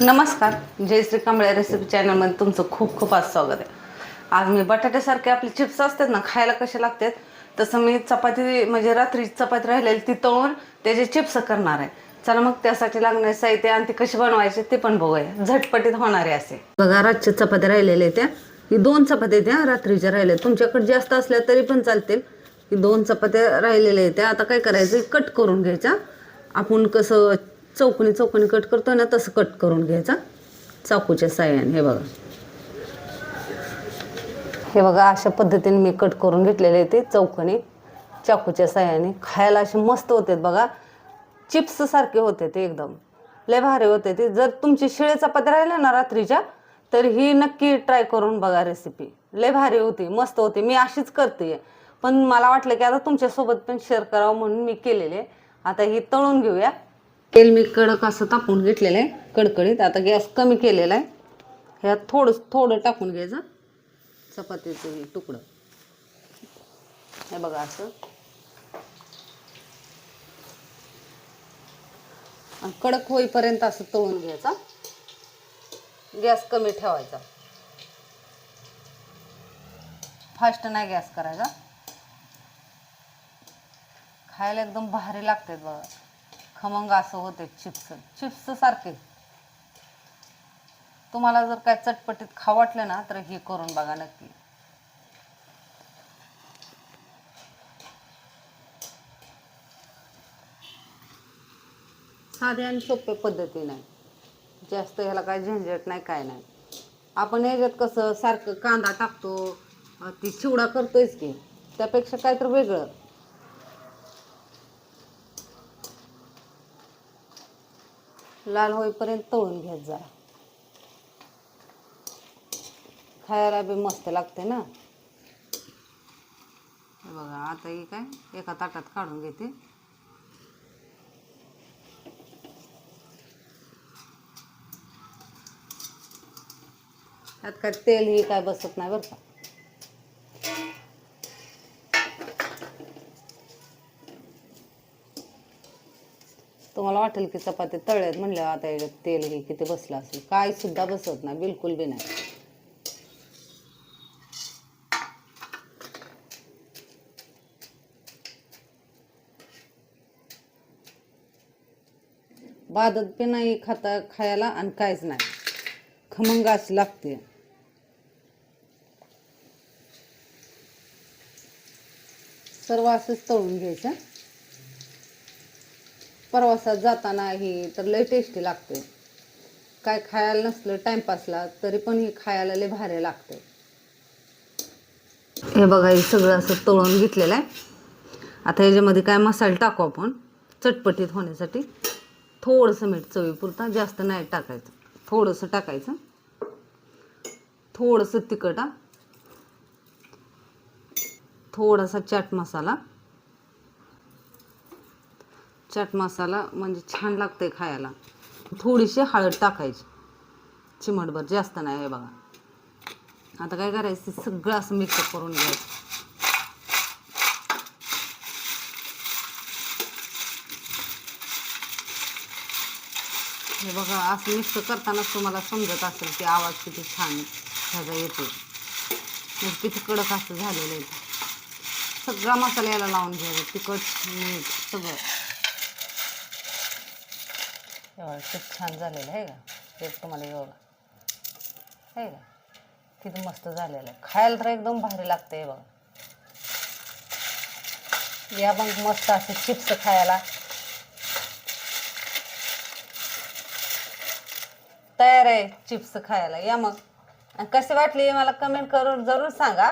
नमस्कार जय श्री कांबळे रेसिपी चॅनलमध्ये तुमचं खूप खूप आज स्वागत आहे. आज मी बटाट्यासारखे आपले चिप्स असतात ना खायला कसे लागतात तसं मी चपाती म्हणजे रात्री चपाती राहिलेली ती तळून त्याचे चिप्स करणार आहे. चला मग त्यासाठी लागणारे साहित्य आणि ते कसे बनवायचे ते पण बघूया. झटपटीत होणारे असे. बघा रातच्या चपात्या राहिलेल्या त्या ही. दोन चपात्या त्या रात्रीच्या राहिल्या तुमच्याकडे जास्त असल्या तरी पण चालतील. ही दोन चपात्या राहिलेल्या आहेत त्या आता काय करायचं कट करून घ्यायच्या आपण कसं चौकोनी चौकोनी कट करतो ना तसं कट करून घ्यायचा. चाकूच्या साह्याने हे बघा. हे बघा अशा पद्धतीने मी कट करून घेतलेले ते चौकोनी. चाकूच्या साह्याने. खायला असे मस्त होते बघा. चिप्स सारखे होते ते एकदम. लय भारी होते ते. जर तुमची शिळे चपाती राहिल्या ना रात्रीच्या तर ही नक्की ट्राय करून बघा रेसिपी लय भारी होती मस्त होती. मी अशीच करते. पण मला वाटलं की आता तुमच्यासोबत पण शेअर करावं म्हणून मी केलेले आता ही तळून घेऊया. तेल मी कडक असं तापून घेतलेलं आहे कडकडीत. आता गॅस कमी केलेला आहे. ह्यात थोडं थोडं टाकून घ्यायचं. चपातीचं हे तुकडं. हे बघा असं. आणि कडक होईपर्यंत असं तळून घ्यायचा. गॅस कमी ठेवायचा. फास्ट नाही गॅस करायचा. खायला एकदम भारी लागतात बघा. खमंग असं होते चिप्स. चिप्स सारखे. तुम्हाला जर काय चटपटीत खाऊ वाटलं ना तर हे करून बघा नक्की. साधे आणि सोपे पद्धतीने जास्त ह्याला काय झंझट नाही काय नाही. आपण ह्याच्यात कसं सारखं कांदा टाकतो ती चिवडा करतोयच की त्यापेक्षा काय तर वेगळं. लाल होईपर्यंत तळून घेत जरा. खायला बी मस्त लागते ना. बघा आता ही काय? एका ताटात काढून घेते. त्यात काय तेल ही काय बसत नाही बरं का. तुम्हाला वाटेल की चपाती तळ्यात म्हणल्यावर आता याच्यात तेल हे किती बसलं असेल. काय सुद्धा बसत नाही बिलकुल बी नाही. बादत बी नाही खाता खायला आणि काहीच नाही. खमंग अशी लागते. सर्व असंच तळून घ्यायचं. प्रवासात जाताना ही तर लय टेस्टी लागते. काय खायला नसलं टाइमपासला तरी पण हे खायला लय भारी लागते. हे बघा हे सगळं असं तळून घेतलेलं आहे. आता याच्यामध्ये काय मसाले टाकू आपण चटपटीत होण्यासाठी. थोडंसं मीठ चवीपुरता जास्त नाही टाकायचं. थोडंसं टाकायचं. थोडंसं तिखट हा. थोडासा चाट मसाला. चाट मसाला म्हणजे छान लागते खायला. थोडीशी हळद टाकायची. चिमटभर जास्त नाही हे बघा. आता काय करायचं सगळं असं मिक्स करून घ्यायचं. हे बघा असं मिक्स करतानाच तुम्हाला समजत असेल की आवाज किती छान ह्याचा येतो मग किती कडक असं झालेलं आहे. सगळा मसाला याला लावून घ्यायचा तिखट मीठ सगळं. खूप छान झालेलं आहे का? ते तुम्हाला हे आहे का? किती मस्त झालेलं आहे. खायला तर एकदम भारी लागते बघा. या मग मस्त असे चिप्स खायला. तयार आहे चिप्स खायला. या मग. आणि कसे वाटले मला कमेंट करून जरूर सांगा.